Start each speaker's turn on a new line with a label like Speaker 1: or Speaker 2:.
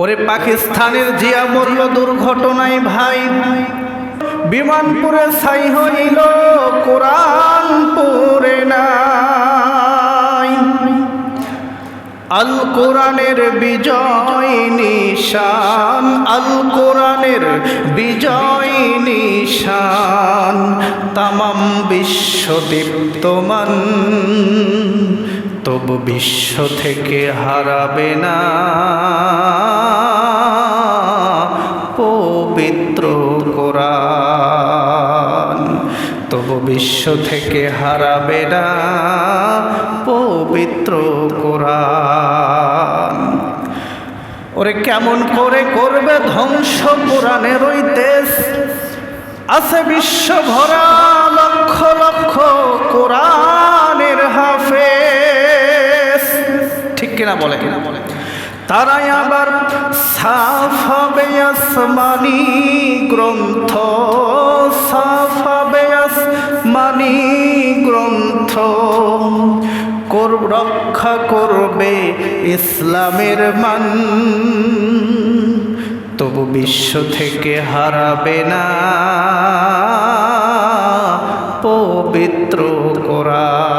Speaker 1: ওরে পাকিস্তানের জিয়া মরল দুর্ঘটনায় ভাই। বিমানপুরে ছাই হইল কোরআন পড়ে নাই। আল কোরআনের বিজয় নিশান, আল কোরআনের বিজয় নিশান। তামাম বিশ্ব দীপ্তমান তবু বিশ্ব থেকে হারাবে না। পবিত্র কোরআন। তবু বিশ্ব থেকে হারাবে না পবিত্র কোরআন। ওরে কেমন করে করবে ধ্বংস কোরআনের ওই দেশ আছে বিশ্ব ভরা লক্ষ লক্ষ কোরআনের হাফেজ। ঠিক কিনা বলে কিনা বলে? তারাই আবার সাফ হবে আসমানি গ্রন্থ, সাফ হবে আসমানি গ্রন্থ। রক্ষা করবে ইসলামের মান, তবু বিশ্ব থেকে হারাবে না। পবিত্র কোরআন।